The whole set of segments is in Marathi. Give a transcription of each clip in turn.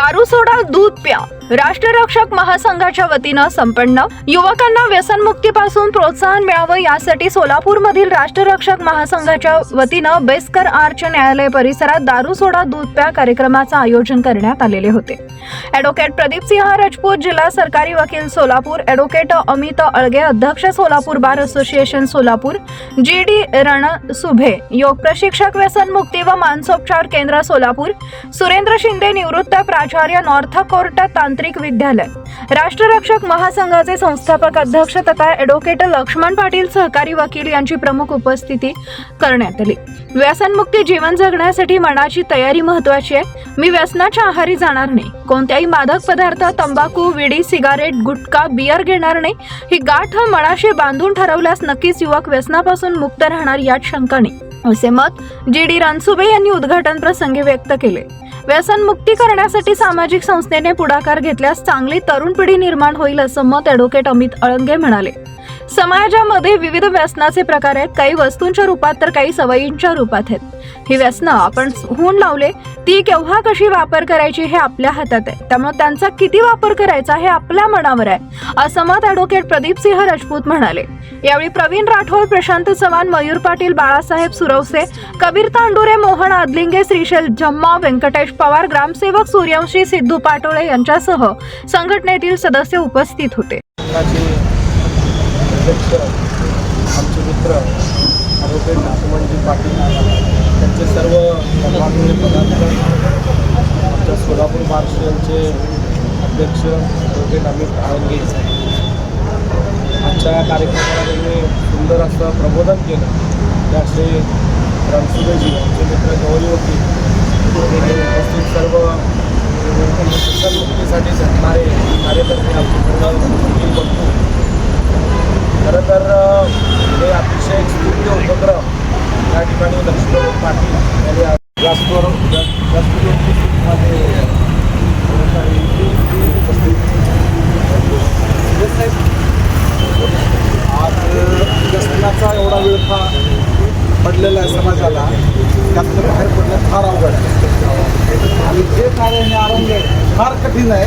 दारू सोडा दूध प्या. राष्ट्ररक्षक महासंघाच्या वतीनं संपन्न. युवकांना व्यसनमुक्तीपासून प्रोत्साहन मिळावं यासाठी सोलापूरमधील राष्ट्ररक्षक महासंघाच्या वतीनं बेस्कर आर्च न्यायालय परिसरात दारू सोडा दूध प्या कार्यक्रमाचं आयोजन करण्यात आलेले होते. ॲडव्होकेट प्रदीप सिंह राजपूत जिल्हा सरकारी वकील सोलापूर ॲडव्होकेट अमित अळगे अध्यक्ष Solapur bar association Solapur G D Ransubhe योग प्रशिक्षक व्यसनमुक्ती व मानसोपचार केंद्र सोलापूर सुरेंद्र शिंदे निवृत्त आचार्य नॉर्थ कोर्ट तांत्रिक विद्यालय. राष्ट्ररक्षक महासंघाचे संस्थापक अध्यक्ष तथा ॲडव्होकेट लक्ष्मण पाटील सहकारी वकील यांची प्रमुख उपस्थिती करण्यात आली. व्यसनमुक्ती जीवन जगण्यासाठी मनाची तयारी महत्वाची आहे. मी व्यसनाच्या आहारी जाणार नाही. कोणत्याही मादक पदार्थ तंबाखू विडी सिगारेट गुटखा बियर घेणार नाही. ही गाठ मनाशी बांधून ठरवल्यास नक्कीच युवक व्यसनापासून मुक्त राहणार यात शंका नाही. असे मत जी डी रणसुबे यांनी उद्घाटन प्रसंगी व्यक्त केले. व्यसन मुक्ती करण्यासाठी सामाजिक संस्थेने पुढाकार घेतल्यास चांगली तरुण पिढी निर्माण होईल असं मत ॲडव्होकेट अमित अळंगे म्हणाले. समाजामध्ये विविध व्यसनाचे प्रकार आहेत. काही वस्तूंच्या रूपात तर काही सवयींच्या रूपात आहेत. ही व्यसनं आपण होऊन लावले ती केव्हा कशी वापर करायची हे आपल्या हातात आहे. त्यामुळे त्यांचा किती वापर करायचा हे आपल्या मनावर आहे असं मत ॲडव्होकेट प्रदीप सिंह राजपूत म्हणाले. यावेळी प्रवीण राठोड प्रशांत चव्हाण मयूर पाटील बाळासाहेब सुरवसे कबीर तांडुरे मोहन आदलिंगे श्रीशैल जम्मा व्यंकटेश पवार ग्रामसेवक सूर्यवंशी सिद्धू पाटोळे यांच्यासह संघटनेतील सदस्य उपस्थित होते. अध्यक्ष आमचे मित्र ॲडव्होकेट नागमणजी पाटील त्यांचे सर्व सन्माननीय पदाधिकारी आमच्या सोलापूर महाराष्ट्राचे अध्यक्ष ॲडव्होकेट अमित आळंगे आजच्या या कार्यक्रमाला त्यांनी सुंदर असं प्रबोधन केलं. ते श्री रणसुदेजी आमचे मित्र गौरी होती. उपस्थित सर्व व्यसनमुक्तीसाठी झटणारे कार्यकर्ते आमचे पूर्ण बघतो खरं तर हे अतिशय एक स्तुत्य उपक्रम या ठिकाणी लक्ष्मण पाटील यांनी आज राष्ट्र आज व्यसनाचा एवढा वेळ फा पडलेला आहे समाजाला त्यातनं बाहेर पडणं फार अवघड आहे. आणि जे कार्य हे आरंभ फार कठीण आहे.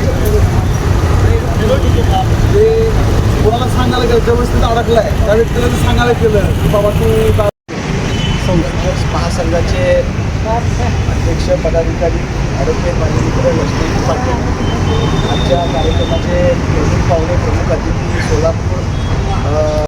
ते कोणाला सांगायला गेलं ज्या व्यवस्थित अडकलाय आहे त्या व्यक्तीला जर सांगायला गेलं की बाबा तू महासंघाचे अध्यक्ष पदाधिकारी आरोग्य माझे मित्र लक्ष्मण पाटील आजच्या कार्यक्रमाचे प्रमुख पाहुणे प्रमुख अतिथी सोलापूर